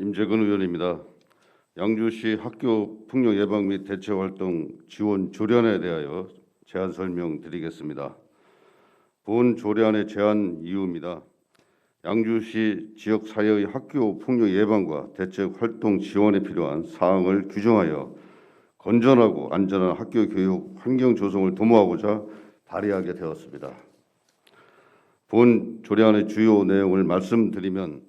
임재근 의원입니다. 양주시 학교 폭력 예방 및 대책 활동 지원 조련에 대하여 제안 설명드리겠습니다. 본 조련의 제안 이유입니다. 양주시 지역 사회의 학교 폭력 예방과 대책 활동 지원에 필요한 사항을 규정하여 건전하고 안전한 학교 교육 환경 조성을 도모하고자 발의하게 되었습니다. 본 조례안의 주요 내용을 말씀드리면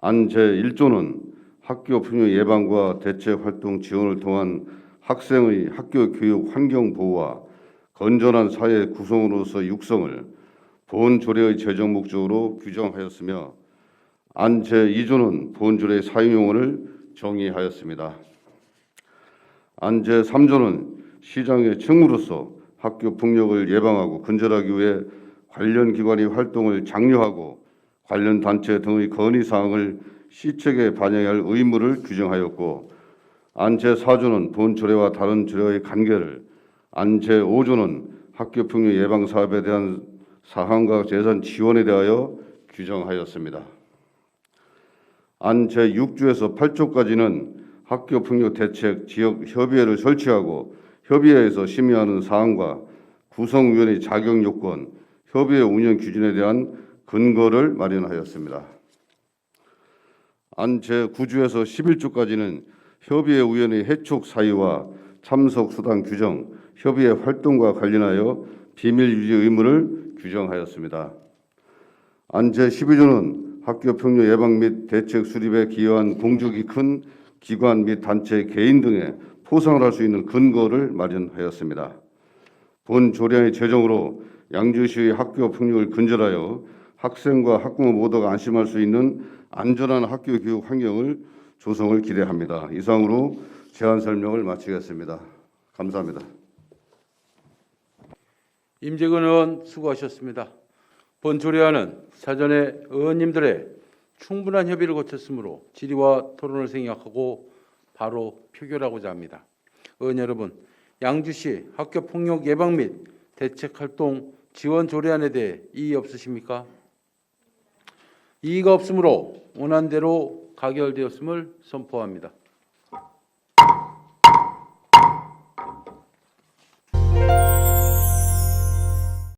안 제1조는 학교 폭력 예방과 대책 활동 지원을 통한 학생의 학교 교육 환경 보호와 건전한 사회 구성으로서 육성을 본 조례의 재정 목적으로 규정하였으며 안 제2조는 본 조례의 사용 용어를 정의하였습니다. 안 제3조는 시장의 책무로서 학교 폭력을 예방하고 근절하기 위해 관련 기관의 활동을 장려하고 관련 단체 등의 건의 사항을 시책에 반영해야 할 의무를 규정하였고 안제 4조는 본 조례와 다른 조례의 관계를 안제 5조는 학교 폭력 예방 사업에 대한 사항과 재산 지원에 대하여 규정하였습니다. 안 제 6조에서 8조까지는 학교 폭력 대책 지역 협의회를 설치하고 협의회에서 심의하는 사항과 구성위원회 자격 요건, 협의회 운영 기준에 대한 근거를 마련하였습니다. 안 제9주에서 11주까지는 협의회 위원회 해촉 사유와 참석 수단 규정, 협의회 활동과 관련하여 비밀 유지 의무를 규정하였습니다. 안 제12조는 학교 폭력 예방 및 대책 수립에 기여한 공적이 큰 기관 및 단체 개인 등에 포상을 할 수 있는 근거를 마련하였습니다. 본 조례의 제정으로 양주시의 학교 폭력을 근절하여 학생과 학부모 모두가 안심할 수 있는 안전한 학교 교육 환경을 조성을 기대합니다. 이상으로 제안 설명을 마치겠습니다. 감사합니다. 임재근 의원 수고하셨습니다. 본 조례안은 사전에 의원님들의 충분한 협의를 거쳤으므로 질의와 토론을 생략하고 바로 표결하고자 합니다. 의원 여러분, 양주시 학교 폭력 예방 및 대책 활동 지원 조례안에 대해 이의 없으십니까? 이의가 없으므로 원안대로 가결되었음을 선포합니다.